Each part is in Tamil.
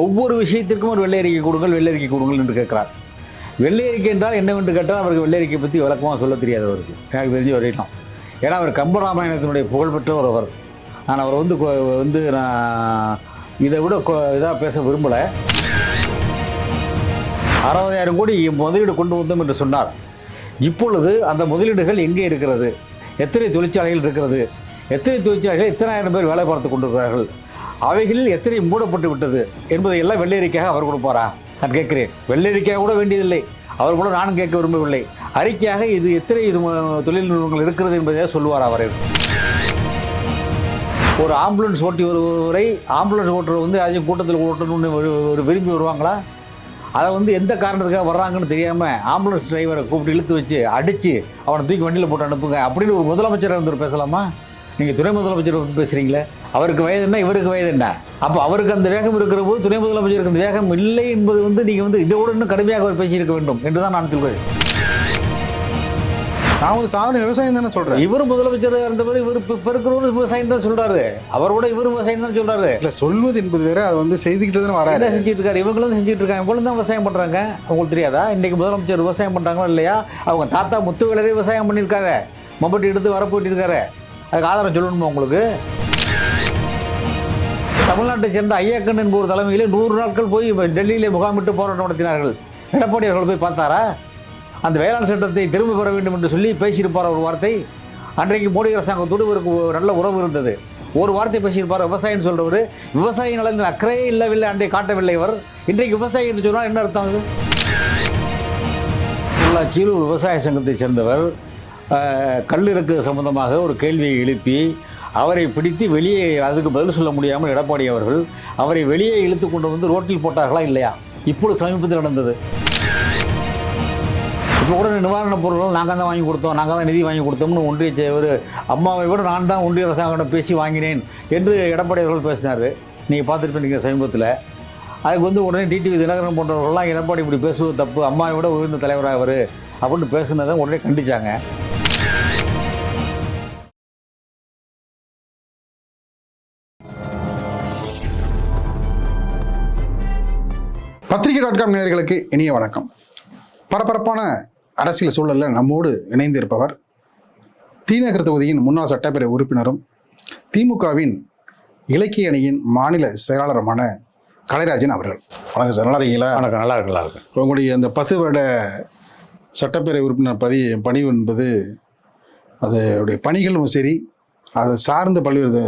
ஒவ்வொரு விஷயத்திற்கும் ஒரு வெள்ளை அறிக்கை கொடுங்கள் வெள்ளை அறிக்கை கொடுங்கள் என்று கேட்கிறார். வெள்ளை அறிக்கை என்றால் என்னவென்று கேட்டால் அவருக்கு வெள்ளை அறிக்கை பற்றி விளக்கமாக சொல்ல தெரியாது அவருக்கு. எனக்கு தெரிஞ்ச வரையிலும் ஏன்னா அவர் கம்பராமாயணத்தினுடைய புகழ்பெற்ற ஒருவர் நான் அவர் வந்து வந்து நான் இதை விட இதாக பேச விரும்பலை. அறுபதாயிரம் கோடி முதலீடு கொண்டு வந்தோம் என்று சொன்னார். இப்பொழுது அந்த முதலீடுகள் எங்கே இருக்கிறது? எத்தனை தொழிற்சாலைகள் இருக்கிறது? எத்தனை தொழிற்சாலைகள் இத்தனாயிரம் பேர் வேலை பார்த்து கொண்டிருக்கிறார்கள்? அவைகளில் எத்தனை மூடப்பட்டு விட்டது என்பதை எல்லாம் வெள்ளரிக்கையாக அவர் கொடுப்பாரா நான் கேட்கிறேன் வெள்ளரிக்கையாக கூட வேண்டியதில்லை. அவர் கூட நானும் கேட்க விரும்பவில்லை. அறிக்கையாக இது எத்தனை இது தொழில்நுட்பங்கள் தொழில் நிறுவனங்கள் இருக்கிறது என்பதை சொல்லுவார் அவர். ஒரு ஆம்புலன்ஸ் ஓட்டி வருவரை ஆம்புலன்ஸ் ஓட்டுறவர் வந்து அதையும் கூட்டத்தில் ஓட்டணும்னு ஒரு ஒரு விரும்பி வருவாங்களா? அதை வந்து எந்த காரணத்துக்காக வர்றாங்கன்னு தெரியாமல் ஆம்புலன்ஸ் டிரைவரை கூப்பிட்டு இழுத்து வச்சு அடித்து அவனை தூக்கி வண்டியில் போட்டு அனுப்புங்க. அப்படின்னு ஒரு முதலமைச்சர் வந்து பேசலாமா? நீங்கள் துணை முதலமைச்சர் பேசுகிறீங்களே அவருக்கு வயது என்ன இவருக்கு வயது என்ன? அப்போ அவருக்கு அந்த வேகம் இருக்கிற போது துணை முதலமைச்சருக்கு அந்த வேகம் இல்லை என்பது வந்து நீங்கள் வந்து இதை விட இன்னும் கடுமையாக அவர் பேசியிருக்க வேண்டும் என்று தான் நான் சொல்கிறேன் நான் ஒரு சாதாரண விவசாயம் தானே சொல்றேன். இவர் முதலமைச்சர் இருந்தவர் இவர் இப்போ இருக்கிறவரு விவசாயம் தான் சொல்கிறாரு அவரோட இவர் விவசாயம் தான் சொல்கிறாரு இல்ல சொல்வது என்பது வேற அது வந்து செய்துக்கிட்டு தானே வராரு. என்ன செஞ்சுட்டு இருக்காரு? இவங்களும் செஞ்சுட்டு இருக்காங்க. இவங்களும் தான் விவசாயம் பண்றாங்க. உங்களுக்கு தெரியாதா? இன்னைக்கு முதலமைச்சர் விவசாயம் பண்றாங்களா இல்லையா? அவங்க தாத்தா முத்துவேலரே விவசாயம் பண்ணியிருக்காரு. மம்பட்டி எடுத்து வர போயிட்டு இருக்காரு அதுக்கு ஆதாரம் சொல்லணுமா உங்களுக்கு? தமிழ்நாட்டை சேர்ந்த ஐயக்கன் என்பவர் தலைமையில் நூறு நாட்கள் போய் டெல்லியிலே முகாமிட்டு போராட்டம் நடத்தினார்கள். எடப்பாடி அவர்கள் போய் பார்த்தாரா? அந்த வேளாண் சட்டத்தை திரும்ப பெற வேண்டும் என்று சொல்லி பேசியிருப்பார் ஒரு வார்த்தை. அன்றைக்கு மோடி அரசாங்கத்தோடு இவருக்கு ஒரு நல்ல உறவு இருந்தது. ஒரு வார்த்தை பேசியிருப்பார் விவசாயின்னு சொல்றவர். விவசாய நலனில் அக்கறையே இல்லவில்லை அன்றை காட்டவில்லை அவர் இன்றைக்கு விவசாயி என்று சொன்னால் என்ன அர்த்தம் அது? பொள்ளாச்சியில் விவசாய சங்கத்தை சேர்ந்தவர் கல்லிறக்கு சம்பந்தமாக ஒரு கேள்வியை எழுப்பி அவரை பிடித்து வெளியே அதுக்கு பதில் சொல்ல முடியாமல் எடப்பாடி அவர்கள் அவரை வெளியே இழுத்து கொண்டு வந்து ரோட்டில் போட்டார்களா இல்லையா? இப்பொழுது சமீபத்தில் நடந்தது. இப்போ கூட நிவாரணப் பொருட்கள் நாங்கள் தான் வாங்கி கொடுத்தோம் நாங்கள் தான் நிதி வாங்கி கொடுத்தோம்னு ஒன்றிய செயவர் அம்மாவை விட நான் தான் ஒன்றிய அரசாங்கம் பேசி வாங்கினேன் என்று எடப்பாடி அவர்கள் பேசினார். நீங்கள் பார்த்துருப்பீங்க சமீபத்தில். அதுக்கு வந்து உடனே டிடிவி தினகரன் போன்றவர்கள்லாம் எடப்பாடி இப்படி பேசுவது தப்பு அம்மாவை விட உயர்ந்த தலைவராக அவர் அப்படின்னு பேசுனதை உடனே கண்டிச்சாங்க. பத்திரிகை டாட் காம் நேயர்களுக்கு இனிய வணக்கம். பரபரப்பான அரசியல் சூழலில் நம்மோடு இணைந்து இருப்பவர் தீநகர் தொகுதியின் முன்னாள் சட்டப்பேரவை உறுப்பினரும் திமுகவின் இலக்கிய அணியின் மாநில செயலாளருமான கலைராஜன் அவர்கள். வணக்கம் சார் நல்லா இருக்கீங்களா? வணக்கம் நல்லா இருக்கு நல்லா இருக்கு உங்களுடைய அந்த பத்து வருட சட்டப்பேரவை உறுப்பினர் பதி பணிவு என்பது அதோடைய பணிகளும் சரி அதை சார்ந்த பல்வேறு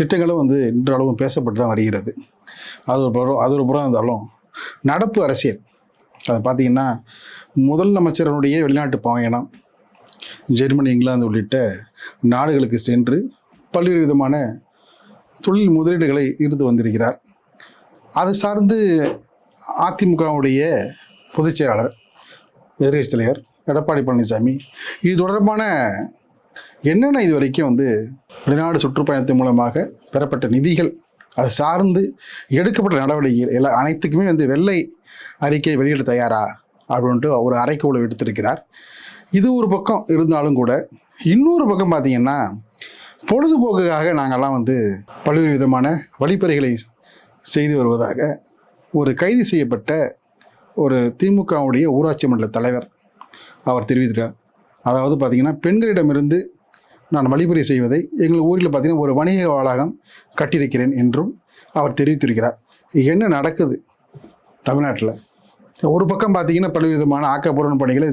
திட்டங்களும் வந்து இன்றளவும் பேசப்பட்டு தான் வருகிறது. அது ஒரு புறம் அது ஒரு புறம் இருந்தாலும் நடப்பு அரசியல். அதை பார்த்தீங்கன்னா முதல் அமைச்சரனுடைய வெளிநாட்டு பயணம் ஜெர்மனி இங்கிலாந்து உள்ளிட்ட நாடுகளுக்கு சென்று பல்வேறு விதமான தொழில் முதலீடுகளை ஈர்த்து வந்திருக்கிறார். அதை சார்ந்து அதிமுகவுடைய பொதுச் செயலாளர் எதிர்கட்சி தலைவர் எடப்பாடி பழனிசாமி இது தொடர்பான என்னென்ன இது வரைக்கும் வந்து வெளிநாடு சுற்றுப்பயணத்தின் மூலமாக பெறப்பட்ட நிதிகள் அது சார்ந்து எடுக்கப்பட்ட நடவடிக்கைகள் எல்லா அனைத்துக்குமே வந்து வெள்ளை அறிக்கை வெளியிட தயாரா? அப்படின்ட்டு ஒரு அறைக்கோளை எடுத்திருக்கிறார். இது ஒரு பக்கம் இருந்தாலும் கூட இன்னொரு பக்கம் பார்த்தீங்கன்னா பொழுதுபோக்குக்காக நாங்கள்லாம் வந்து பல்வேறு விதமான வழிப்பறைகளை செய்து வருவதாக ஒரு கைது செய்யப்பட்ட ஒரு திமுகவுடைய ஊராட்சி மன்ற தலைவர் அவர் தெரிவித்தார் அதாவது பார்த்தீங்கன்னா பெண்களிடமிருந்து நான் வழிபறி செய்வதை எங்கள் ஊரில் பார்த்தீங்கன்னா ஒரு வணிக வளாகம் கட்டியிருக்கிறேன் என்றும் அவர் தெரிவித்திருக்கிறார். என்ன நடக்குது தமிழ்நாட்டில்? ஒரு பக்கம் பார்த்தீங்கன்னா பலவிதமான ஆக்கப்பூர்வ பணிகளை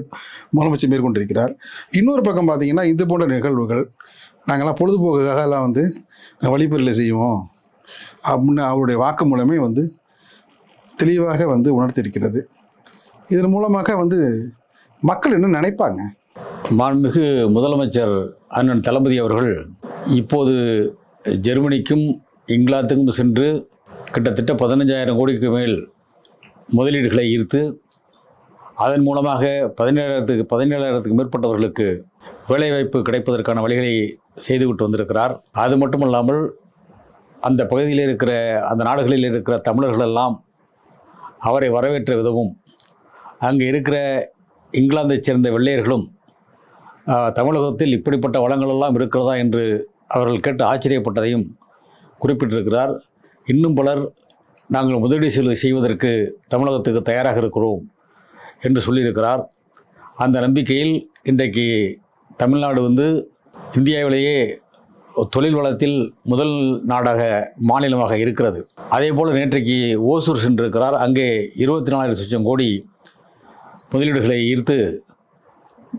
முதலமைச்சர் மேற்கொண்டிருக்கிறார். இன்னொரு பக்கம் பார்த்தீங்கன்னா இது போன்ற நிகழ்வுகள் நாங்கள்லாம் பொழுதுபோக்குக்காக எல்லாம் வந்து வழிபறியில் செய்வோம் அப்படின்னு அவருடைய வாக்கு மூலமே வந்து தெளிவாக வந்து உணர்த்தியிருக்கிறது. இதன் மூலமாக வந்து மக்கள் என்ன நினைப்பாங்க? மாண்புமிகு முதலமைச்சர் அண்ணன் தளபதி அவர்கள் இப்போது ஜெர்மனிக்கும் இங்கிலாந்துக்கும் சென்று கிட்டத்தட்ட பதினஞ்சாயிரம் கோடிக்கு மேல் முதலீடுகளை ஈர்த்து அதன் மூலமாக பதினேழாயிரத்துக்கு பதினேழாயிரத்துக்கு மேற்பட்டவர்களுக்கு வேலைவாய்ப்பு கிடைப்பதற்கான வழிகளை செய்துவிட்டு வந்திருக்கிறார். அது மட்டுமல்லாமல் அந்த பகுதியில் இருக்கிற அந்த நாடுகளில் இருக்கிற தமிழர்களெல்லாம் அவரை வரவேற்ற விதமும் அங்கே இருக்கிற இங்கிலாந்தைச் சேர்ந்த வெள்ளையர்களும் தமிழகத்தில் இப்படிப்பட்ட வளங்கள் எல்லாம் இருக்கிறதா என்று அவர்கள் கேட்டு ஆச்சரியப்பட்டதையும் குறிப்பிட்டிருக்கிறார். இன்னும் பலர் நாங்கள் முதலீடு செய்வதற்கு தமிழகத்துக்கு தயாராக இருக்கிறோம் என்று சொல்லியிருக்கிறார். அந்த நம்பிக்கையில் இன்றைக்கு தமிழ்நாடு வந்து இந்தியாவிலேயே தொழில் வளத்தில் முதல் நாடாக மாநிலமாக இருக்கிறது. அதே போல் நேற்றைக்கு ஓசூர் சென்றிருக்கிறார். அங்கே இருபத்தி நாலாயிரம் லட்சம் கோடி முதலீடுகளை ஈர்த்து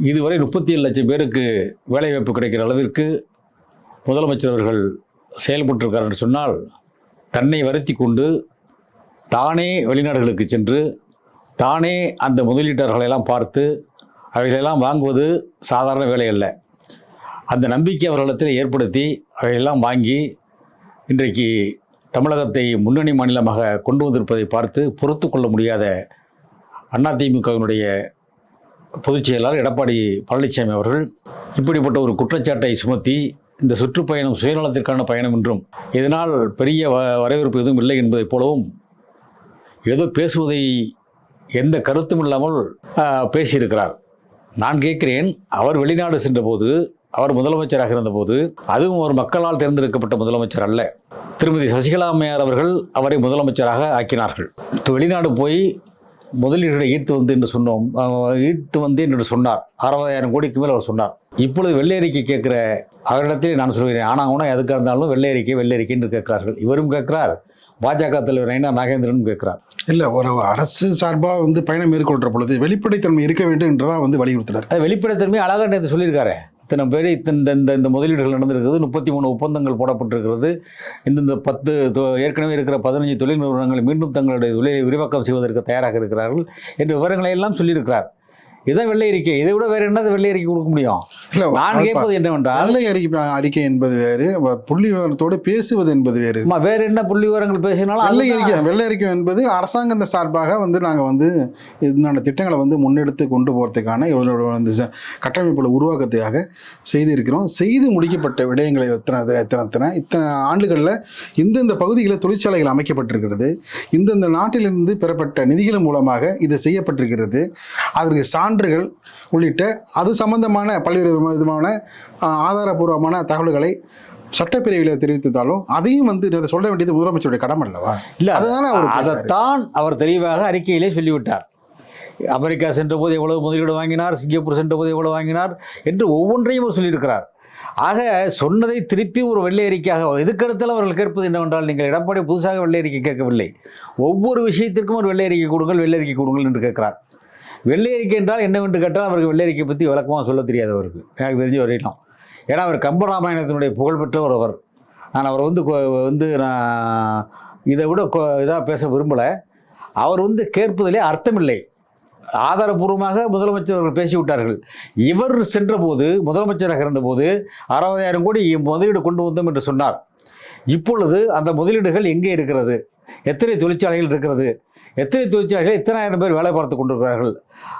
இதுவரை முப்பத்தி ஏழு லட்சம் பேருக்கு வேலைவாய்ப்பு கிடைக்கிற அளவிற்கு முதலமைச்சர் அவர்கள் செயல்பட்டிருக்கார் என்று சொன்னால் தன்னை வருத்தி கொண்டு தானே வெளிநாடுகளுக்கு சென்று தானே அந்த முதலீட்டாளர்களெல்லாம் பார்த்து அவைகளெல்லாம் வாங்குவது சாதாரண வேலை அல்ல. அந்த நம்பிக்கை அவர்களிடத்தில் ஏற்படுத்தி அவையெல்லாம் வாங்கி இன்றைக்கு தமிழகத்தை முன்னணி மாநிலமாக கொண்டு வந்திருப்பதை பார்த்து பொறுத்து கொள்ள முடியாத அதிமுகவினுடைய பொதுச் செயலாளர் எடப்பாடி பழனிசாமி அவர்கள் இப்படிப்பட்ட ஒரு குற்றச்சாட்டை சுமத்தி இந்த சுற்றுப்பயணம் சுயநலத்திற்கான பயணம் என்றும் இதனால் பெரிய வ வரவேற்பு எதுவும் இல்லை என்பதைப் போலவும் ஏதோ பேசுவதை எந்த கருத்தும் இல்லாமல் பேசியிருக்கிறார். நான் கேட்கிறேன் அவர் வெளிநாடு சென்றபோது அவர் முதலமைச்சராக இருந்தபோது அதுவும் ஒரு மக்களால் தேர்ந்தெடுக்கப்பட்ட முதலமைச்சர் அல்ல. திருமதி சசிகலா அம்மையார் அவர்கள் அவரை முதலமைச்சராக ஆக்கினார்கள். வெளிநாடு போய் முதலீடுகளை ஈர்த்து வந்து என்று சொன்னோம். ஈர்த்து வந்தேன் என்று சொன்னார். அறுபதாயிரம் கோடிக்கு மேல் அவர் சொன்னார். இப்பொழுது வெள்ளை அறிக்கை கேட்குற அவரிடத்தில் நான் சொல்கிறேன் ஆனால் கூட எதுக்காக இருந்தாலும் வெள்ளை அறிக்கை வெள்ளை அறிக்கை என்று கேட்கிறார்கள். இவரும் கேட்கிறார் பாஜக தலைவர் நயினா நாகேந்திரனும் கேட்கிறார். இல்லை ஒரு அரசு சார்பாக வந்து பயணம் மேற்கொள்கிற பொழுது வெளிப்படைத்தன்மை இருக்க வேண்டும் என்றுதான் வந்து வலியுறுத்தினார். அது வெளிப்படைத்தன்மை அழகாக நேற்று சொல்லியிருக்காரு. இத்தனை பேர் இத்தனை இந்த இந்த முதலீடுகள் நடந்திருக்குது முப்பத்தி மூணு ஒப்பந்தங்கள் போடப்பட்டிருக்கிறது. இந்தந்த பத்து தொ- ஏற்கனவே இருக்கிற பதினஞ்சு தொழில் நிறுவனங்கள் மீண்டும் தங்களுடைய தொழிலை விரிவாக்கம் செய்வதற்கு தயாராக இருக்கிறார்கள். என்ற விவரங்களை எல்லாம் சொல்லியிருக்கிறார். இதான் வெள்ளை அறிக்கை இதை விட வேற என்னது வெள்ளை அறிக்கை கொடுக்க முடியும்? நான் கேட்பது என்னவென்றால் வெள்ளை அறிக்கை அறிக்கை என்பது வேறு புள்ளி விவரத்தோடு பேசுவது என்பது வேறு. வேற என்ன புள்ளி விவரங்கள் பேசினாலும் வெள்ளை. அறிக்கை வெள்ளை அறிக்கை என்பது அரசாங்கத்தின் சார்பாக வந்து நாங்கள் வந்து இதனான திட்டங்களை வந்து முன்னெடுத்து கொண்டு போகிறதுக்கான இவங்களோட வந்து கட்டமைப்புகளை உருவாக்கத்துக்காக செய்திருக்கிறோம். செய்து முடிக்கப்பட்ட விடயங்களை எத்தனை எத்தனை எத்தனை இத்தனை ஆண்டுகளில் இந்தந்த பகுதிகளில் தொழிற்சாலைகள் அமைக்கப்பட்டிருக்கிறது. இந்தந்த நாட்டிலிருந்து பெறப்பட்ட நிதிகள் மூலமாக இது செய்யப்பட்டிருக்கிறது. அதற்கு சான்றுகள் உள்ளிட்ட அது சம்பந்தமான பல்வேறு விதமான ஆதாரபூர்வமான தகவல்களை சட்டப்பிரிவில் தெரிவித்தாலும் அதையும் வந்து இதை சொல்ல வேண்டியது முதலமைச்சருடைய கடமை அல்லவா? இல்ல அதுதானே அவர். அதைத்தான் அவர் தெளிவாக அறிக்கையிலே சொல்லிவிட்டார். அமெரிக்கா சென்றபோது எவ்வளவு முதலீடு வாங்கினார் சிங்கப்பூர் சென்றபோது எவ்வளவு வாங்கினார் என்று ஒவ்வொன்றையும் சொல்லியிருக்கிறார். ஆக சொன்னதை திருப்பி ஒரு வெள்ளை அறிக்கையாக எதுக்கெடுத்தாலும் அவர்கள் கேட்பது என்னவென்றால் நீங்கள் எடப்பாடி புதுசாக வெள்ளை அறிக்கை கேட்கவில்லை. ஒவ்வொரு விஷயத்திற்கும் ஒரு வெள்ளை அறிக்கை கொடுங்கள் வெள்ளை அறிக்கை கொடுங்கள் என்று கேட்கிறார். வெள்ளையறிக்கை என்றால் என்னவென்று கேட்டால் அவருக்கு வெள்ளையறிக்கை பற்றி விளக்கமாக சொல்ல தெரியாது அவருக்கு. எனக்கு தெரிஞ்சு வரையிலும் ஏன்னா அவர் கம்பராமாயணத்தினுடைய புகழ்பெற்ற ஒருவர் நான் அவர் வந்து வந்து நான் இதை விட இதாக பேச விரும்பலை. அவர் வந்து கேட்பதிலே அர்த்தமில்லை. ஆதாரபூர்வமாக முதலமைச்சர் அவர்கள் பேசிவிட்டார்கள். இவர் சென்றபோது முதலமைச்சராக இருந்தபோது அறுபதாயிரம் கோடி முதலீடு கொண்டு வந்தோம் என்று சொன்னார். இப்பொழுது அந்த முதலீடுகள் எங்கே இருக்கிறது? எத்தனை தொழிற்சாலைகள் இருக்கிறது? எத்தனை தொழிற்சாலைகள் எத்தனை ஆயிரம் பேர் வேலை பார்த்து கொண்டிருக்கிறார்கள்?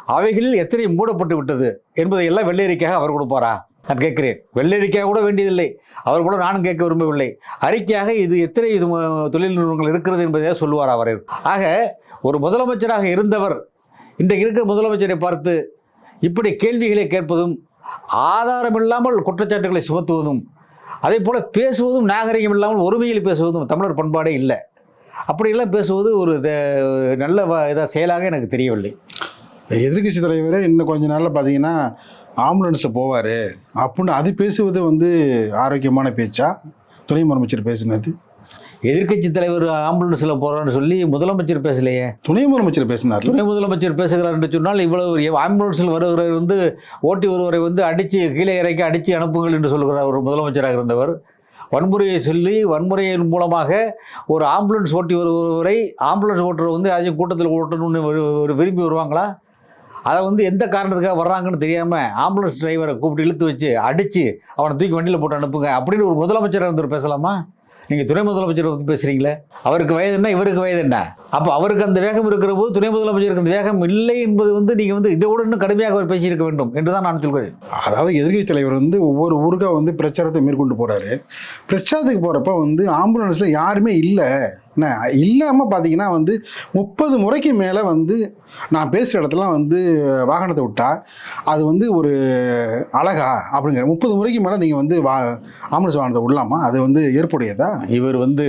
அவைகளில் எத்தனை மூடப்பட்டு விட்டது? என்பதை எல்லாம் வெள்ளை அவர் கொடுப்பாரா? நான் கேட்கிறேன். வெள்ளரிக்காக கூட வேண்டியதில்லை. அவர் கூட நானும் கேட்க விரும்பவில்லை. அறிக்கையாக இது எத்தனை இது தொழில்நுட்பங்கள் தொழில் நிறுவனங்கள் இருக்கிறது என்பதை சொல்லுவார் அவர். ஆக ஒரு முதலமைச்சராக இருந்தவர் இன்றைக்கு இருக்கிற முதலமைச்சரை பார்த்து இப்படி கேள்விகளை கேட்பதும் ஆதாரமில்லாமல் குற்றச்சாட்டுகளை சுமத்துவதும் அதே போல் பேசுவதும் நாகரிகம் இல்லாமல் ஒருமையில் பேசுவதும் தமிழர் பண்பாடே இல்லை. அப்படியெல்லாம் பேசுவது ஒரு நல்ல இதாக செயலாக எனக்கு தெரியவில்லை. எதிர்க்கட்சி தலைவரே இன்னும் கொஞ்ச நாளில் பார்த்தீங்கன்னா ஆம்புலன்ஸில் போவார். அப்படின்னு அது பேசுவது வந்து ஆரோக்கியமான பேச்சா? துணை முதலமைச்சர் பேசினது. எதிர்க்கட்சி தலைவர் ஆம்புலன்ஸில் போகிறான்னு சொல்லி முதலமைச்சர் பேசலையே. துணை முதலமைச்சர் பேசினார்ல. துணை முதலமைச்சர் பேசுகிறார் என்று சொன்னால் இவ்வளவு ஆம்புலன்ஸில் வருகிறவர் வந்து ஓட்டி ஒருவரை வந்து அடித்து கீழே இறக்கி அடித்து அனுப்புங்கள் என்று சொல்கிறார் ஒரு முதலமைச்சராக இருந்தவர். வன்முறையை சொல்லி வன்முறையின் மூலமாக ஒரு ஆம்புலன்ஸ் ஓட்டி வருவரை ஆம்புலன்ஸ் ஓட்டுறவர் வந்து அதையும் கூட்டத்தில் ஓட்டணும்னு ஒரு- ஒரு விரும்பி வருவாங்களா? அதை வந்து எந்த காரணத்துக்காக வர்றாங்கன்னு தெரியாமல் ஆம்புலன்ஸ் டிரைவரை கூப்பிட்டு இழுத்து வச்சு அடித்து அவனை தூக்கி வண்டியில் போட்டு அனுப்புங்க அப்படின்னு ஒரு முதலமைச்சர் இருந்தவர் பேசலாமா? நீங்கள் துணை முதலமைச்சரை பற்றி பேசுகிறீங்களே அவருக்கு வயது என்ன? இவருக்கு வயது என்ன? அப்போ அவருக்கு அந்த வேகம் இருக்கிற போது துணை முதலமைச்சருக்கு அந்த வேகம் இல்லை என்பது வந்து நீங்கள் வந்து இதை விட இன்னும் கடுமையாக அவர் பேசியிருக்க வேண்டும் என்று தான் நான் சொல்கிறேன். அதாவது எதிர்க்கட்சி தலைவர் வந்து ஒவ்வொரு ஊருக்கா வந்து பிரச்சாரத்தை மேற்கொண்டு போறாரு. பிரச்சாரத்துக்கு போறப்ப வந்து ஆம்புலன்ஸ்ல யாருமே இல்லை. என்ன? இல்லாமல் பார்த்தீங்கன்னா வந்து முப்பது முறைக்கு மேலே வந்து நான் பேசுகிற இடத்துல வந்து வாகனத்தை விட்டா அது வந்து ஒரு அழகா அப்படிங்கிற முப்பது முறைக்கு மேலே நீங்கள் வந்து வா ஆம்புலன்ஸ் வாகனத்தை விடலாமா? அது வந்து ஏற்புடையதா? இவர் வந்து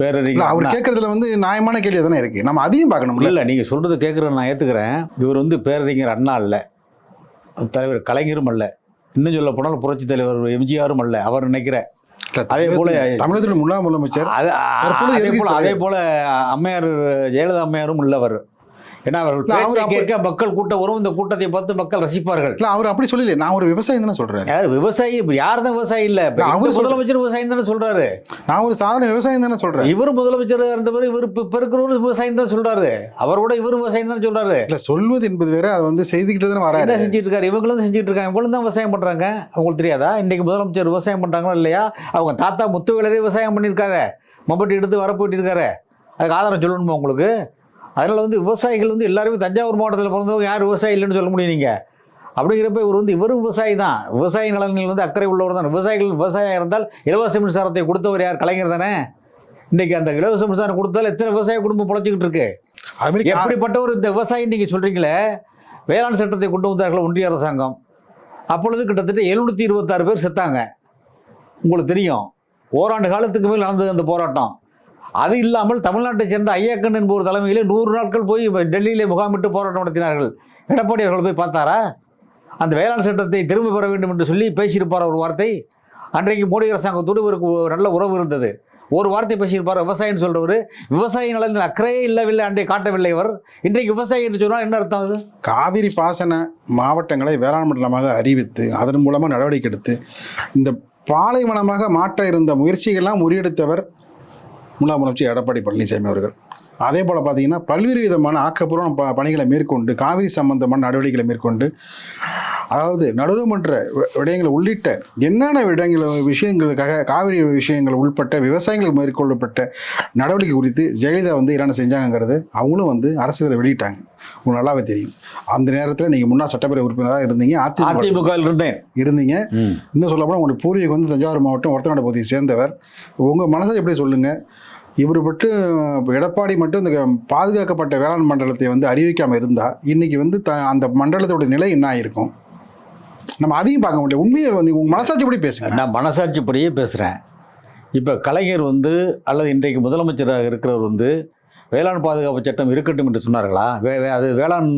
பேரறிஞர் அவர் கேட்கறதுல வந்து நியாயமான கேள்வி தானே இருக்கு. நம்ம அதையும் பார்க்கணும்ல? இல்லை நீங்கள் சொல்கிறது கேட்குறேன் நான் ஏற்றுக்கிறேன் இவர் வந்து பேரறிஞர் அண்ணா அல்ல. தலைவர் கலைஞரும் அல்ல. இன்னும் சொல்ல போனால் புரட்சி தலைவர் எம்ஜிஆரும் அல்ல. அவர் நினைக்கிற. இல்ல, அதே போல- தமிழகத்தின் முன்னாள் முதலமைச்சர் அது போல அதே போல அம்மையார் ஜெயலலிதா அம்மையாரும் உள்ளவர். ஏன்னா அவர்கள் கேட்க மக்கள் கூட்டம் வரும். இந்த கூட்டத்தை பார்த்து மக்கள் ரசிப்பார்கள். இல்லை அவர் அப்படி சொல்லல. நான் ஒரு விவசாயம் தானே சொல்றேன் யார்? விவசாயி யார் தான் விவசாயி இல்ல? அவர். முதலமைச்சர் விவசாயம் தானே சொல்றாரு. நான் ஒரு சாதாரண விவசாயம் தானே சொல்றேன். இவர் முதலமைச்சர் இருந்தவர் இவர் இப்ப இருக்கிறவரு விவசாயம் தான் சொல்றாரு. அவரோட இவரும் விவசாயம் தான் சொல்றாரு. இல்ல சொல்வது என்பது வேற அது வந்து செய்துக்கிட்டு தானே என்ன வராரு. செஞ்சுட்டு இருக்காரு இவங்களும் செஞ்சுட்டு இருக்காங்க இவங்களும் தான் விவசாயம் பண்றாங்க. அவங்களுக்கு தெரியாதா? இன்னைக்கு முதலமைச்சர் விவசாயம் பண்றாங்களா இல்லையா? அவங்க தாத்தா முத்துவேலரே விவசாயம் பண்ணியிருக்காரு. மம்பட்டி எடுத்து வர போயிட்டு இருக்காரு. அதுக்கு ஆதாரம் சொல்லணுமா உங்களுக்கு? அதனால வந்து விவசாயிகள் வந்து எல்லாருமே தஞ்சாவூர் மாவட்டத்தில் பிறந்தவங்க யார் விவசாயி இல்லைன்னு சொல்ல முடியும் நீங்க. அப்படிங்கிறப்ப இவர் வந்து இவரும் விவசாயி தான். விவசாய நலன்கள் வந்து அக்கறை உள்ளவர் தான். விவசாயிகள் விவசாயம் இருந்தால் இலவச மின்சாரத்தை கொடுத்தவர் யார்? கலைஞர் தானே? இன்னைக்கு அந்த இலவச மின்சாரம் கொடுத்தால் எத்தனை விவசாய குடும்பம் பொழைச்சிக்கிட்டு இருக்கு? எப்படிப்பட்டவர் இந்த விவசாயி நீங்கள் சொல்கிறீங்களே வேளாண் சட்டத்தை கொண்டு வந்தார்கள் ஒன்றிய அரசாங்கம். அப்பொழுது கிட்டத்தட்ட எழுநூற்றி இருபத்தாறு பேர் செத்தாங்க. உங்களுக்கு தெரியும். ஓராண்டு காலத்துக்கு மேல் நடந்தது அந்த போராட்டம். அது இல்லாமல் தமிழ்நாட்டைச் சேர்ந்த ஐயாக்கன் என்பவர் தலைமையிலே நூறு நாட்கள் போய் டெல்லியிலே முகாமிட்டு போராட்டம் நடத்தினார்கள். எடப்பாடி அவர்கள் போய் பார்த்தாரா? அந்த வேளாண் சட்டத்தை திரும்ப பெற வேண்டும் என்று சொல்லி பேசியிருப்பார் ஒரு வார்த்தை. அன்றைக்கு மோடி அரசாங்கத்தோடு இவருக்கு ஒரு நல்ல உறவு இருந்தது. ஒரு வார்த்தை பேசியிருப்பார் விவசாயின்னு சொல்றவர். விவசாய நலனில் அக்கறையே இல்லவில்லை அன்றை காட்டவில்லை அவர். இன்றைக்கு விவசாயி என்று சொன்னால் என்ன அர்த்தம் அது? காவிரி பாசன மாவட்டங்களை வேளாண் மண்டலமாக அறிவித்து அதன் மூலமாக நடவடிக்கை எடுத்து இந்த பாலைவனமாக மாற்ற இருந்த முயற்சிகள்லாம் முறியெடுத்தவர் முன்னாள் முதலமைச்சர் எடப்பாடி பழனிசாமி அவர்கள். அதே போல் பார்த்தீங்கன்னா பல்வேறு விதமான ஆக்கப்பூர்வ ப பணிகளை மேற்கொண்டு காவிரி சம்பந்தமான நடவடிக்கைகளை மேற்கொண்டு அதாவது நடுவமன்ற வி- விடயங்கள் உள்ளிட்ட என்னென்ன விடயங்கள் விஷயங்களுக்காக காவிரி விஷயங்கள் உள்பட்ட விவசாயிகளுக்கு மேற்கொள்ளப்பட்ட நடவடிக்கை குறித்து ஜெயலலிதா வந்து என்னென்ன செஞ்சாங்கங்கிறது அவங்களும் வந்து அரசியலில் வெளியிட்டாங்க. உங்களுக்கு நல்லாவே தெரியும். அந்த நேரத்தில் நீங்கள் முன்னாள் சட்டப்பேரவை உறுப்பினராக இருந்தீங்க அதிமுக அதிமுக இருந்தேன். இருந்தீங்க. இன்னும் சொல்ல போனால் உங்களுடைய பூர்வீகம் வந்து தஞ்சாவூர் மாவட்டம் ஒருத்தநாடு பகுதியை சேர்ந்தவர். உங்கள் மனசை எப்படி சொல்லுங்கள் இவர் மட்டும் எடப்பாடி மட்டும் இந்த பாதுகாக்கப்பட்ட வேளாண் மண்டலத்தை வந்து அறிவிக்காமல் இருந்தால் இன்னைக்கு வந்து த அந்த மண்டலத்தோட நிலை என்ன ஆயிருக்கும்? நம்ம அதையும் பார்க்க முடியல. உண்மையை வந்து உங்கள் மனசாட்சி பேசுங்க? நான் மனசாட்சிப்படியே பேசுகிறேன் இப்போ கலைஞர் வந்து அல்லது இன்றைக்கு முதலமைச்சராக இருக்கிறவர் வந்து வேளாண் பாதுகாப்பு சட்டம் இருக்கட்டும் என்று சொன்னார்களா? வே அது வேளாண்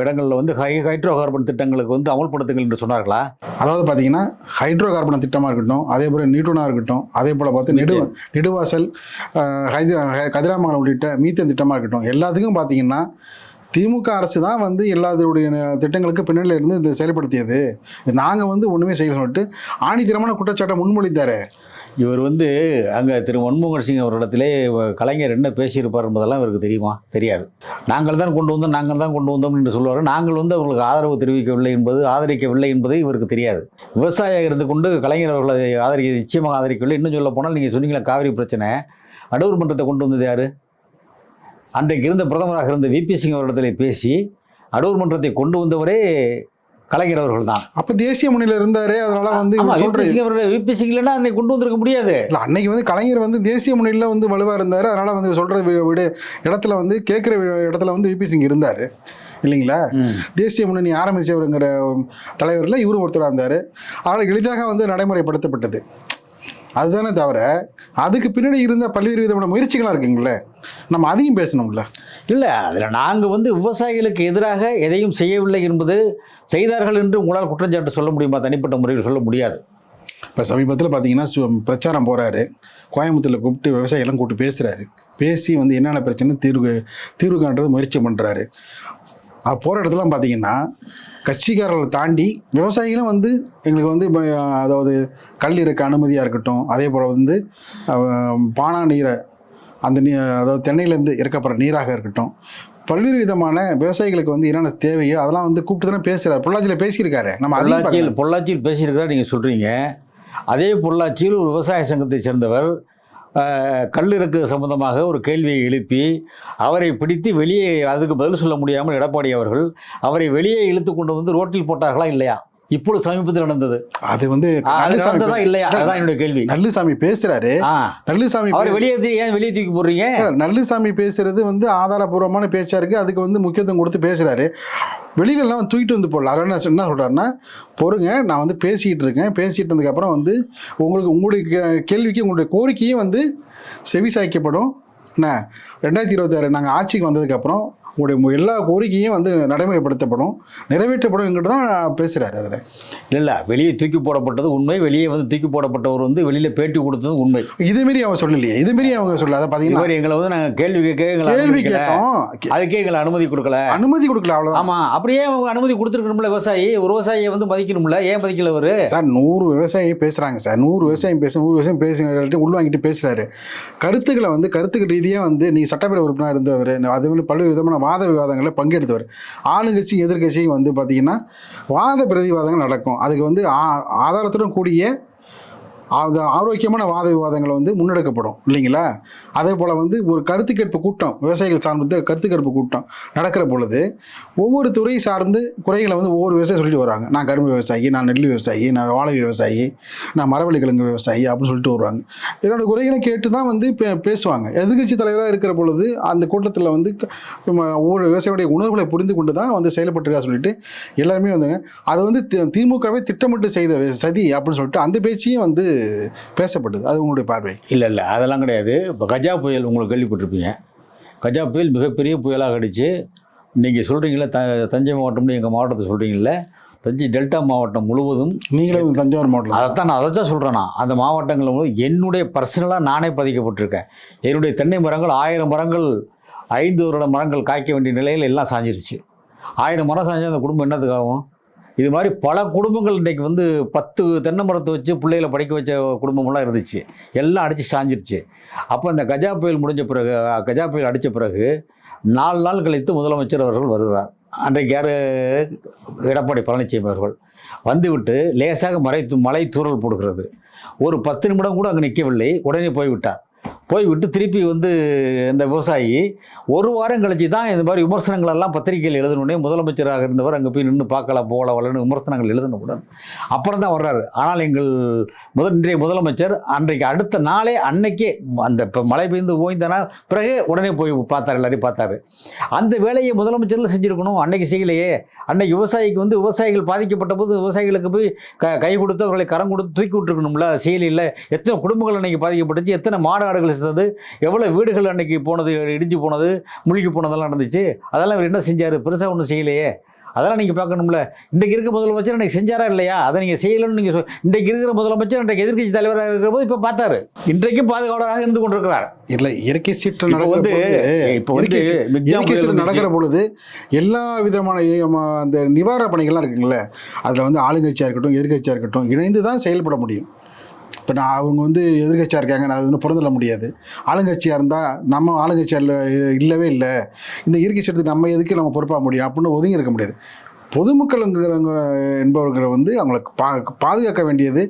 இடங்களில் வந்து ஹை ஹைட்ரோ கார்பன் திட்டங்களுக்கு வந்து அமல்படுத்துங்கள் என்று சொன்னார்களா? அதாவது பார்த்தீங்கன்னா ஹைட்ரோ கார்பன் திட்டமாக இருக்கட்டும் அதே போல் நியூட்ரனாக இருக்கட்டும் அதே போல் பார்த்து நெடு நெடுவாசல் ஹைது கதிராமங்கலம் உள்ளிட்ட மீத்தேன் திட்டமாக இருக்கட்டும் எல்லாத்துக்கும் பார்த்தீங்கன்னா திமுக அரசு தான் வந்து எல்லாத்துடைய திட்டங்களுக்கு பின்னணியில் இருந்து இதை செயல்படுத்தியது. நாங்கள் வந்து ஒன்றுமே செய்யல சொல்லிட்டு ஆணித்தரமான குற்றச்சாட்டை முன்மொழித்தாரு இவர் வந்து அங்கே திரு மன்மோகன் சிங் அவரிடத்திலே கலைஞர் என்ன பேசியிருப்பார் என்பதெல்லாம் இவருக்கு தெரியுமா? தெரியாது. நாங்கள் தான் கொண்டு வந்தோம் நாங்கள் தான் கொண்டு வந்தோம் என்று சொல்லுவார். நாங்கள் வந்து அவர்களுக்கு ஆதரவு தெரிவிக்கவில்லை என்பது ஆதரிக்கவில்லை என்பது இவருக்கு தெரியாது. விவசாயியாக இருந்து கொண்டு கலைஞர் அவர்களை ஆதரிக்க நிச்சயமாக ஆதரிக்கவில்லை. இன்னும் சொல்ல போனால் நீங்கள் சொன்னீங்களா காவிரி பிரச்சனை. நடுவர் மன்றத்தை கொண்டு வந்தது யார்? அன்றைக்கு இருந்த பிரதமராக இருந்த விபி சிங் அவரிடத்தில் பேசி நடுவர் மன்றத்தை கொண்டு வந்தவரே கலைஞர் அவர்கள் தான் அப்போ தேசிய முன்னிலையில் இருந்தாரு அதனால வந்து விபி சிங் இல்லைன்னா அன்னைக்கு கொண்டு வந்திருக்க முடியாது. இல்லை அன்னைக்கு வந்து கலைஞர் வந்து தேசிய முன்னிலையில் வந்து வலுவாக இருந்தார். அதனால் வந்து சொல்கிற இடத்துல வந்து கேட்குற இடத்துல வந்து விபி சிங் இருந்தார். இல்லைங்களா? தேசிய முன்னணி ஆரம்பித்தவருங்கிற தலைவரில் இவரும் ஒருத்தராக இருந்தார். அதனால் எளிதாக வந்து நடைமுறைப்படுத்தப்பட்டது. அதுதானே தவிர அதுக்கு பின்னாடி இருந்த பல்வேறு விதமான முயற்சிகளாக இருக்குங்களே? நம்ம அதையும் பேசணும்ல. இல்லை அதில் நாங்கள் வந்து விவசாயிகளுக்கு எதிராக எதையும் செய்யவில்லை என்பது செய்தார்கள் என்று உங்களால் குற்றச்சாட்டு சொல்ல முடியுமா? தனிப்பட்ட முறையில் சொல்ல முடியாது. இப்போ சமீபத்தில் பார்த்தீங்கன்னா பிரச்சாரம் போகிறாரு கோயம்புத்தூரில் கூப்பிட்டு விவசாயிகள்லாம் கூப்பிட்டு பேசுகிறாரு பேசி வந்து என்னென்ன பிரச்சனை தீர்வு தீர்வு காண்றது முயற்சி பண்ணுறாரு அது போகிற இடத்துலாம் பார்த்தீங்கன்னா கட்சிக்காரர்களை தாண்டி விவசாயிகளும் வந்து எங்களுக்கு வந்து இப்போ, அதாவது கல் இருக்க அனுமதியாக இருக்கட்டும் அதே போல் வந்து பானா நீரை அந்த நீ அதாவது தென்னையிலேருந்து இறக்கப்படுற நீராக இருக்கட்டும் பல்வேறு விதமான விவசாயிகளுக்கு வந்து என்னென்ன தேவையோ அதெல்லாம் வந்து கூப்பிட்டு தானே பேசுகிறார் பொள்ளாச்சியில் பேசியிருக்காரு. நம்ம பொள்ளாச்சியில். பொள்ளாச்சியில் பேசியிருக்கிறார் நீங்கள் சொல்கிறீங்க அதே பொள்ளாச்சியில் ஒரு விவசாய சங்கத்தை சேர்ந்தவர் கல்லிறக்கு சம்பந்தமாக ஒரு கேள்வியை எழுப்பி அவரை பிடித்து வெளியே அதுக்கு பதில் சொல்ல முடியாமல் எடப்பாடி அவர்கள் அவரை வெளியே இழுத்து கொண்டு வந்து ரோட்டில் போட்டார்களா இல்லையா? இப்பொழுது சமீபத்தில் நடந்தது. அது வந்து இல்லையா? அதுதான் என்னுடைய கேள்வி. நல்லுசாமி பேசுறாரு. நல்லுசாமி அவரை வெளியே ஏன் வெளியே தூக்கி போடுறீங்க? நல்லுசாமி பேசுறது வந்து ஆதாரபூர்வமான பேச்சா இருக்கு அதுக்கு வந்து முக்கியத்துவம் கொடுத்து பேசுறாரு. வெளியில எல்லாம் தூக்கிட்டு வந்து போடல. அவர் என்ன என்ன சொல்றாருன்னா பொறுங்க நான் வந்து பேசிக்கிட்டு இருக்கேன். பேசிட்டு இருந்ததுக்கப்புறம் வந்து உங்களுக்கு உங்களுடைய கேள்விக்கு உங்களுடைய கோரிக்கையும் வந்து செவி சாய்க்கப்படும் என்ன? ரெண்டாயிரத்தி இருபத்தாறு நாங்கள் ஆட்சிக்கு வந்ததுக்கப்புறம் உங்களுடைய எல்லா கோரிக்கையும் வந்து நடைமுறைப்படுத்தப்படும் நிறைவேற்றப்படும் தான் பேசுறாரு அதில். இல்ல இல்ல வெளியே தூக்கி போடப்பட்டது உண்மை வெளியே வந்து தூக்கி போடப்பட்டவர் வந்து வெளியில பேட்டி கொடுத்தது உண்மை. இதுமாரி அவன் சொல்லலையே இதுமாரி அவங்க சொல்லல அதை பார்த்தீங்கன்னா எங்களை வந்து நாங்க கேள்வி கேட்க கேள்வி. கேட்டோம். அதுக்கே எங்களை அனுமதி கொடுக்கல. அனுமதி கொடுக்கல அவ்வளோதான் ஆமா அப்படியே அவங்க அனுமதி கொடுத்துருக்கணும்ல விவசாயி ஒரு விவசாயியை வந்து மதிக்கணும்ல ஏன் மதிக்கல அவரு சார் நூறு விவசாயி பேசுகிறாங்க சார் நூறு விவசாயம் பேச நூறு விவசாயம் பேசுங்க உள்வாங்கிட்டு பேசுகிறாரு கருத்துக்களை வந்து கருத்துக்கள் ரீதியாக வந்து நீங்கள் சட்டப்பேரவை உறுப்பினராக இருந்தவர் அது வந்து பல்வேறு விதமான வாத விவாதங்களில் பங்கெடுத்தவர். ஆளுங்கட்சி எதிர்க்கட்சியும் வந்து பார்த்தீங்கன்னா வாத பிரதிவாதங்கள் நடக்கும். அதுக்கு வந்து ஆ- ஆதாரத்துடன் கூடிய அது ஆரோக்கியமான வாத விவாதங்களை வந்து முன்னெடுக்கப்படும் இல்லைங்களா? அதே போல் வந்து ஒரு கருத்து கேட்பு கூட்டம் விவசாயிகள் சார்ந்த கருத்து கேட்பு கூட்டம் நடக்கிற பொழுது ஒவ்வொரு துறை சார்ந்து குறைகளை வந்து ஒவ்வொரு விவசாயி சொல்லிட்டு வராங்க. நான் கரும்பு விவசாயி நான் நெல் விவசாயி நான் வாழை விவசாயி நான் மரவள்ளி கிழங்கு விவசாயி அப்படின்னு சொல்லிட்டு வருவாங்க. என்னோடய குறைகளை கேட்டு தான் வந்து பே பேசுவாங்க. எதிர்கட்சி தலைவராக இருக்கிற பொழுது அந்த கூட்டத்தில் வந்து க- ஒவ்வொரு விவசாயியுடைய உணர்வுகளை புரிந்து கொண்டு தான் வந்து செயல்பட்டுருக்கா சொல்லிட்டு எல்லாருமே வந்துங்க அது வந்து தி- திமுகவே திட்டமிட்டு செய்த சதி அப்படின்னு சொல்லிட்டு அந்த பேச்சையும் வந்து பேசப்பட்டது அது உங்களுடைய பார்வை. இல்லை இல்லை. அதெல்லாம் கிடையாது. இப்போ கஜா புயல் உங்களுக்கு கேள்விப்பட்டிருப்பீங்க. கஜா புயல் மிகப்பெரிய புயலாக அடிச்சு நீங்கள் சொல்கிறீங்களே த தஞ்சை மாவட்டம்னு எங்கள் மாவட்டத்தை சொல்கிறீங்களே தஞ்சை டெல்டா மாவட்டம் முழுவதும் நீங்களும் தஞ்சாவூர் மாவட்டம் அதைத்தான் நான் அதை தான் சொல்கிறேன் நான். அந்த மாவட்டங்களில் என்னுடைய பர்சனலாக நானே பாதிக்கப்பட்டிருக்கேன். என்னுடைய தென்னை மரங்கள் ஆயிரம் மரங்கள் ஐந்து வருட மரங்கள் காய்க்க வேண்டிய நிலையில் எல்லாம் சாஞ்சிருச்சு. ஆயிரம் மரம் சாஞ்சா அந்த குடும்பம் என்னத்துக்கு ஆகும்? இது மாதிரி பல குடும்பங்கள் இன்றைக்கு வந்து பத்து தென்னை மரத்தை வச்சு பிள்ளைகளை படிக்க வச்ச குடும்பமெல்லாம் இருந்துச்சு. எல்லாம் அடித்து சாஞ்சிருச்சு. அப்போ இந்த கஜா புயல் முடிஞ்ச பிறகு கஜா புயல் அடித்த பிறகு நாலு நாள் கழித்து முதலமைச்சர் அவர்கள் வருகிறார். அன்றைக்கு யார்? எடப்பாடி பழனிசாமி அவர்கள். வந்துவிட்டு லேசாக மறை மலை தூரல் போடுகிறது. ஒரு பத்து நிமிடம் கூட அங்கே நிற்கவில்லை உடனே போய்விட்டார். போய்விட்டு திருப்பி வந்து இந்த விவசாயி ஒரு வாரம் கழிச்சு தான் இந்த மாதிரி விமர்சனங்கள் எல்லாம் பத்திரிகையில் எழுதணுன்னே முதலமைச்சராக இருந்தவர் அங்கே போய் நின்று பார்க்கலாம் போகல வரலன்னு விமர்சனங்கள் எழுதணுடன் அப்புறம் தான் வர்றாரு. ஆனால் எங்கள் முதல் இன்றைய முதலமைச்சர் அன்றைக்கு அடுத்த நாளே அன்னைக்கே அந்த இப்போ மழை பெய்ந்து ஓய்ந்தனா பிறகு உடனே போய் பார்த்தார் எல்லாரையும் பார்த்தாரு. அந்த வேலையை முதலமைச்சரில் செஞ்சுருக்கணும் அன்னைக்கு செய்யலையே. அன்னைக்கு விவசாயிக்கு வந்து விவசாயிகள் பாதிக்கப்பட்ட போது விவசாயிகளுக்கு போய் க கை கொடுத்து அவர்களை கரம் கொடுத்து தூக்கி விட்டுருக்கணும்ல செயலில் எத்தனை குடும்பங்கள் அன்னைக்கு பாதிக்கப்பட்டுச்சு எத்தனை மாடு செத்தது எவ்வளோ வீடுகள் அன்னைக்கு போனது இடிஞ்சு போனது முழுகி போனதெல்லாம் நடந்துச்சு. அதெல்லாம் இவர் என்ன செஞ்சார்? பெருசாக ஒன்றும் செய்யலையே. அதெல்லாம் நீங்கள் பார்க்கணும்ல. இன்றைக்கு இருக்க முதலமைச்சர் அன்றைக்கி செஞ்சாரா இல்லையா? அதை நீங்கள் செய்யலைன்னு நீங்கள் சொல் இன்றைக்கு இருக்கிற முதலமைச்சர் அன்றைக்கு எதிர்க்கட்சி தலைவராக இருக்கிற போது இப்போ பார்த்தாரு. இன்றைக்கும் பாதுகாவலராக இருந்து கொண்டிருக்கிறார். இல்ல இயற்கை சீற்றம் வந்து இப்போ வந்து இயற்கை சீற்றம் நடக்கிற. பொழுது எல்லா விதமான அந்த நிவாரண பணிகள்லாம் இருக்குங்களே அதில் வந்து ஆளுங்கட்சியாக இருக்கட்டும் எதிர்கட்சியாக இருக்கட்டும் இணைந்து தான் செயல்பட முடியும். இப்போ நான் அவங்க வந்து எதிர்கட்சியாக இருக்காங்க நான் அது வந்து புறந்தள்ள முடியாது. ஆளுங்கட்சியாக இருந்தால் நம்ம ஆளுங்கட்சியாக இல்லவே இல்லை. இந்த இயற்கை சட்டத்துக்கு நம்ம எதுக்கு நம்ம பொறுப்பாக முடியும்? அப்படின்னு ஒதுங்கி இருக்க முடியாது. பொதுமக்கள்ங்கிறவங்க என்பவர்களை வந்து அவங்களுக்கு பா பாதுகாக்க வேண்டியது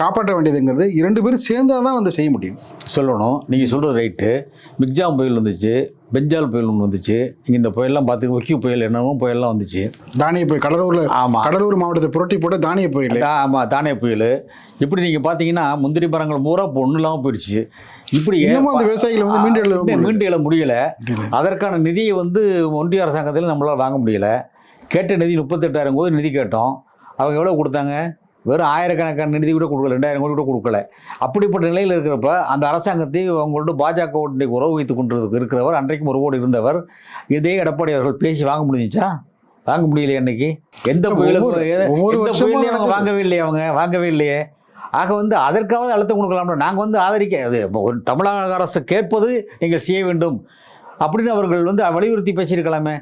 காப்பாற்ற வேண்டியதுங்கிறது இரண்டு பேரும் சேர்ந்தா தான் வந்து செய்ய முடியும். சொல்லணும். நீங்கள் சொல்கிறது ரைட்டு மிக்ஜாம் புயல் வந்துச்சு பெஞ்சால் புயல் ஒன்று வந்துச்சு. நீங்கள் இந்த புயல்லாம் பார்த்து ஒக்கியூ புயல் என்னமோ புயல்லாம் வந்துச்சு. தானிய போய் கடலூரில் ஆமாம் கடலூர் மாவட்டத்தை புரட்டி போட்ட தானிய புயல். ஆமாம் தானே புயல். இப்படி நீங்கள் பார்த்தீங்கன்னா முந்திரி மரங்கள் பூரா இப்போ ஒன்றும் இல்லாமல் போயிடுச்சு. இப்படி இன்னமும் அந்த விவசாயிகளை வந்து மீண்டு மீண்டு எழ முடியல. முடியல. அதற்கான நிதியை வந்து ஒன்றிய அரசாங்கத்தில் நம்மளால் வாங்க முடியல. கேட்ட நிதி முப்பத்தெட்டாயிரம் கோடி நிதி கேட்டோம். அவங்க எவ்வளோ கொடுத்தாங்க? வெறும் ஆயிரக்கணக்கான நிதி கூட கொடுக்கல ரெண்டாயிரம் கோடி கூட கொடுக்கல. அப்படிப்பட்ட நிலையில் இருக்கிறப்ப அந்த அரசாங்கத்தை அவங்களோட பாஜக இன்றைக்கு உறவு வைத்து கொண்டு இருக்கிறவர் அன்றைக்கும் உறவோடு இருந்தவர். இதே எடப்பாடி அவர்கள் பேசி வாங்க முடிஞ்சுச்சா? வாங்க முடியலையே அன்னைக்கு எந்த புயலுக்கு ஒவ்வொரு- எந்த புயலையும் அவங்க. வாங்கவே இல்லையே அவங்க வாங்கவே இல்லையே. ஆக வந்து அதற்காவது அழுத்தம் கொடுக்கலாம்ல நாங்கள் வந்து ஆதரிக்க அது ஒரு தமிழக அரசு கேட்பது நீங்கள் செய்ய வேண்டும். அப்படின்னு அவர்கள் வந்து வலியுறுத்தி பேசியிருக்கலாமே.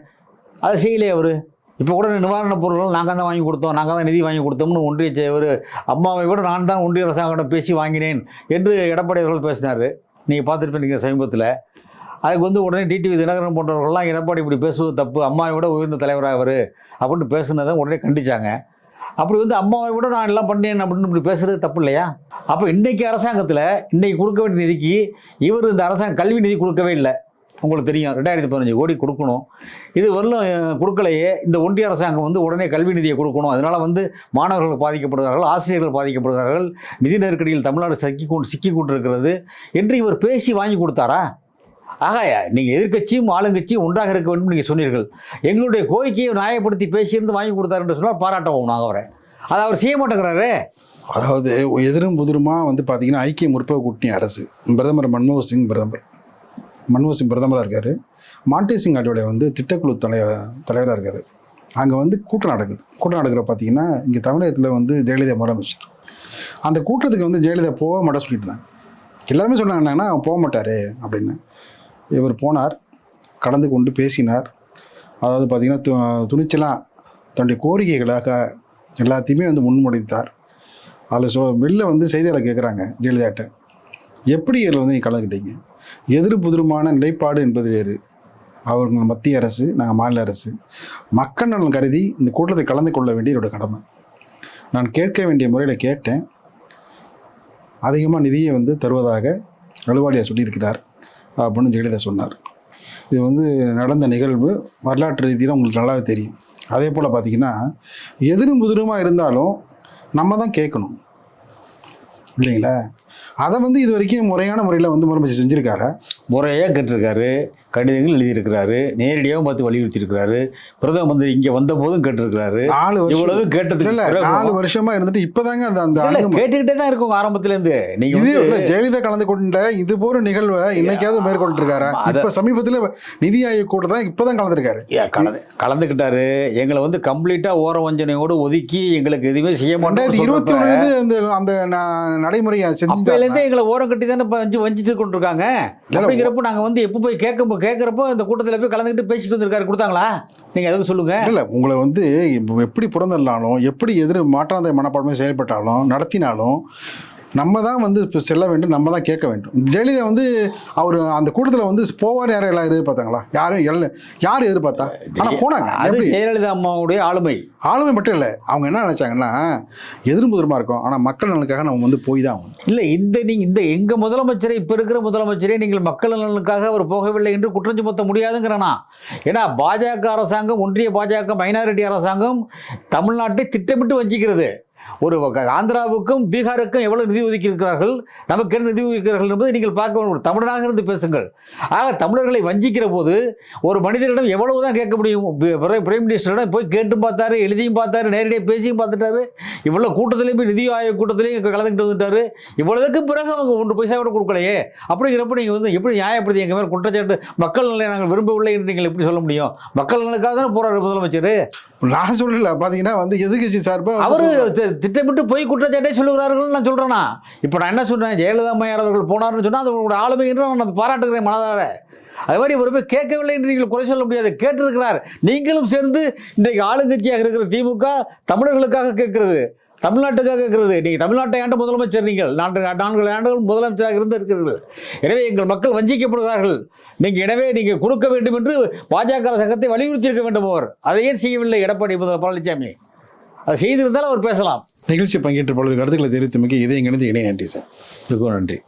அதை செய்யலையே அவர்? இப்போ கூட நிவாரணப் பொருட்கள் நாங்கள் தான் வாங்கி கொடுத்தோம் நாங்கள் தான் நிதி வாங்கி கொடுத்தோம்னு ஒன்றிய செ- ஒரு அம்மாவை விட நான் தான் ஒன்றிய அரசாங்கம் பேசி வாங்கினேன் என்று எடப்பாடி அவர்கள் பேசினார். நீங்கள் பார்த்துருப்பீங்க சமீபத்தில். அதுக்கு வந்து உடனே டிடிவி தினகரன் போன்றவர்கள்லாம் எடப்பாடி இப்படி பேசுவது தப்பு அம்மாவை விட உயர்ந்த தலைவராக அவர் அப்படின்னு பேசுனதை உடனே கண்டிச்சாங்க. அப்படி வந்து அம்மாவை விட நான் எல்லாம் பண்ணேன் அப்படின்னு இப்படி பேசுறது தப்பு இல்லையா? அப்போ இன்றைக்கி அரசாங்கத்தில் இன்றைக்கி கொடுக்க வேண்டிய நிதிக்கு இவர் இந்த அரசாங்கம் கல்வி நிதி கொடுக்கவே இல்லை. உங்களுக்கு தெரியும். ரெண்டாயிரத்தி பதினஞ்சு கோடி கொடுக்கணும். இது வரலும் கொடுக்கலையே. இந்த ஒன்றிய அரசாங்கம் வந்து உடனே கல்வி நிதியை கொடுக்கணும். அதனால வந்து மாணவர்கள் பாதிக்கப்படுகிறார்கள் ஆசிரியர்கள் பாதிக்கப்படுகிறார்கள் நிதி நெருக்கடியில் தமிழ்நாடு சிக்கி கொண்டு சிக்கி கொண்டிருக்கிறது என்று இவர் பேசி வாங்கி கொடுத்தாரா? ஆக நீங்கள் எதிர்க்கட்சியும் ஆளுங்கட்சியும் ஒன்றாக இருக்க வேண்டும் நீங்கள் சொன்னீர்கள். எங்களுடைய கோரிக்கையை நியாயப்படுத்தி பேசியிருந்து வாங்கி கொடுத்தாரு என்று சொன்னால் பாராட்டவும் நாங்கள் அவரை. அதை அவர் செய்ய மாட்டேங்கிறாரே. அதாவது எதிரும் புதிருமா வந்து பார்த்தீங்கன்னா ஐக்கிய முற்போக்கு கூட்டணி அரசு. பிரதமர் மன்மோகன் சிங் பிரதமர். மன்மோகன் சிங் பிரதமராக இருக்கார். மாண்டேசிங் சிங் அடியோடைய வந்து திட்டக்குழு தலைவர் தலைவராக இருக்கார். அங்கே வந்து கூட்டம் நடக்குது. கூட்டம் நடக்கிற பார்த்தீங்கன்னா இங்கே தமிழகத்தில் வந்து ஜெயலலிதா முதலமைச்சர். அந்த கூட்டத்துக்கு வந்து ஜெயலலிதா போக மாட்டேன் சொல்லிட்டு இருந்தாங்க எல்லாருமே சொன்னாங்க என்னன்னா அவன் போக மாட்டார் அப்படின்னு. இவர் போனார். கலந்து கொண்டு பேசினார். அதாவது பார்த்தீங்கன்னா து துணிச்சலாக தன்னுடைய கோரிக்கைகளாக எல்லாத்தையுமே வந்து முன்மொழித்தார் அதில் சொ வெளில வந்து செய்தியாளர் கேட்குறாங்க ஜெயலலிதாட்ட. எப்படி இதில் வந்து நீங்கள் கலந்துக்கிட்டீங்க? எதிர்புதிருமான நிலைப்பாடு என்பது வேறு. அவங்க மத்திய அரசு நாங்கள் மாநில அரசு. மக்கள் நலன் கருதி இந்த கூட்டத்தை கலந்து கொள்ள வேண்டிய என்னோட கடமை. நான் கேட்க வேண்டிய முறையில் கேட்டேன். அதிகமாக நிதியை வந்து தருவதாக அலுவாலியா சொல்லியிருக்கிறார். அப்படின்னு ஜெயலலிதா சொன்னார். இது வந்து நடந்த நிகழ்வு வரலாற்று ரீதியில் உங்களுக்கு நல்லாவே தெரியும். அதே போல் பார்த்தீங்கன்னா எதிரும் புதிருமாக இருந்தாலும் நம்ம தான் கேட்கணும். இல்லைங்களா? அதை வந்து இது வரைக்கும் முறையான முறையில் வந்து முதலமைச்சர் செஞ்சுருக்காரு. முறையாக கேட்டிருக்காரு. கடிதங்கள் எழுதியிருக்கிறாரு. நேரடியாகவும் பார்த்து வலியுறுத்தியிருக்கிறாரு. பிரதம மந்திரி இங்கே வந்த போதும் கேட்டிருக்கிறாரு. நாலு இவ்வளவு கேட்டதுக்கு இல்ல நாலு வருஷமா இருந்துட்டு இப்பதாங்க அந்த அந்த கேட்டுக்கிட்டே தான் இருக்கும் ஆரம்பத்துல இருந்து நீங்க இது வந்து இல்ல, ஜெயலலிதா கலந்து கொண்ட இது போற நிகழ்வை இன்னைக்காவது மேற்கொண்டு இருக்காரா அத- இப்ப சமீபத்துல நிதி ஆயோக் கூட தான் இப்பதான் கலந்துருக்காரு. ஏ, கலந்து கலந்துக்கிட்டாரு. எங்களை வந்து கம்ப்ளீட்டா ஓர வஞ்சனையோடு ஒதுக்கி எங்களுக்கு எதுவுமே செய்ய ரெண்டாயிரத்தி இருபத்தி மாட்டோம் ஒண்ணுல அந்த அந்த நடைமுறையை இருந்தே எங்களை ஓரம் கட்டி தானே வஞ்சு வஞ்சித்து கொண்டிருக்காங்க. அப்படிங்கிறப்ப நாங்க வந்து எப்போ போய் கேட்க கேட்குறப்போ இந்த கூட்டத்தில் போய் கலந்துக்கிட்டு பேசிட்டு வந்திருக்காரு. கொடுத்தாங்களா? நீங்கள் எதுவும் சொல்லுங்கள் இல்லை உங்களை வந்து எப்படி பிறந்திருந்தாலும் எப்படி எதிர் மாற்றாந்த மனப்பான்மை செயல்பட்டாலும் நடத்தினாலும் நம்ம தான் வந்து இப்போ செல்ல வேண்டும் நம்ம தான் கேட்க வேண்டும். ஜெயலலிதா வந்து அவர் அந்த கூட்டத்தில் வந்து போவார் யாரும் எல்லாம் எதிர்பார்த்தாங்களா? யாரும் எல்ல யார் எதிர்பார்த்தா? ஆனால் போனாங்க. அது ஜெயலலிதா அம்மாவுடைய ஆளுமை. ஆளுமை மட்டும் இல்லை அவங்க என்ன நினைச்சாங்கன்னா எதிர்முதிரமா இருக்கும். ஆனால் மக்கள் நலனுக்காக நம்ம வந்து போய் தான் ஆகணும். இல்ல இந்த நீங்க இந்த எங்க முதலமைச்சரை இப்ப இருக்கிற முதலமைச்சரே நீங்கள் மக்கள் நலனுக்காக அவர் போகவில்லை என்று குற்றம் சுமத்த முடியாதுங்கிறனா? ஏன்னா பாஜக அரசாங்கம் ஒன்றிய பாஜக மைனாரிட்டி அரசாங்கம் தமிழ்நாட்டை திட்டமிட்டு வஞ்சிக்கிறது. ஒரு ஆந்திராவுக்கும் பீகாருக்கும் எவ்வளவு நிதி ஒதுக்கியிருக்கிறார்கள்? நமக்கு என்ன நிதி ஒதுக்கிறார்கள் என்பதை நீங்கள் பார்க்க வேண்டும். தமிழனாக இருந்து பேசுங்கள். ஆக தமிழர்களை வஞ்சிக்கிற போது ஒரு மனிதரிடம் எவ்வளவு தான் கேட்க முடியும்? பிரைம் மினிஸ்டரிடம் போய் கேட்டும் பார்த்தாரு எழுதியும் பார்த்தாரு நேரடியாக பேசியும் பார்த்துட்டாரு. இவ்வளோ கூட்டத்திலையும் போய் நிதி ஆயோக் கூட்டத்திலையும் கலந்துக்கிட்டு வந்துட்டாரு. இவ்வளவுக்கு பிறகு அவங்க ஒன்று பைசா கூட கொடுக்கலையே. அப்படிங்கிறப்ப நீங்கள் வந்து எப்படி நியாயப்படுத்தி எங்கள் மேலே குற்றச்சாட்டு? மக்கள் நிலையை நாங்கள் விரும்பவில்லை என்று நீங்கள் எப்படி சொல்ல முடியும்? மக்கள் நலனுக்காக தானே போறாரு முதலமைச்சர்? நான் சொல்லல. பார்த்தீங்கன்னா வந்து எதிர்கட்சி சார்பாக அவர் திட்டமிட்டு போய் குற்றச்சாட்டை சொல்லுகிறார்கள் நான் சொல்கிறேன்னா இப்போ நான் என்ன சொல்றேன்? ஜெயலலிதா அம்மையார் அவர்கள் போனார்னு சொன்னால் அது உங்களோட ஆளுமை என்று நான் பாராட்டுகிறேன் மனதார. அது மாதிரி ஒரு போய் கேட்கவில்லை என்று நீங்கள் குறை சொல்ல முடியாது. கேட்டிருக்கிறார். நீங்களும் சேர்ந்து இன்றைக்கு ஆளுங்கட்சியாக இருக்கிற திமுக தமிழர்களுக்காக கேட்கிறது. தமிழ்நாட்டுக்காக கேட்கிறது நீங்கள் தமிழ்நாட்டை ஆண்ட முதலமைச்சர் நீங்கள். நான்கு நான்கு ஆண்டுகள் முதலமைச்சராக இருந்து இருக்கிறீர்கள் எனவே எங்கள் மக்கள் வஞ்சிக்கப்படுகிறார்கள். நீங்கள் எனவே நீங்கள் கொடுக்க வேண்டும் என்று பாஜக அரசாங்கத்தை வலியுறுத்தி இருக்க வேண்டும் அவர். அதை ஏன் செய்யவில்லை? எடப்பாடி முதல்வர் பழனிசாமி அதை செய்திருந்தால் அவர் பேசலாம். நிகழ்ச்சி பங்கேற்ற பல்வேறு கருத்துக்களை தெரிவித்தமைக்கு இதை எங்கிருந்து இணை நன்றி சார். மிகவும் நன்றி.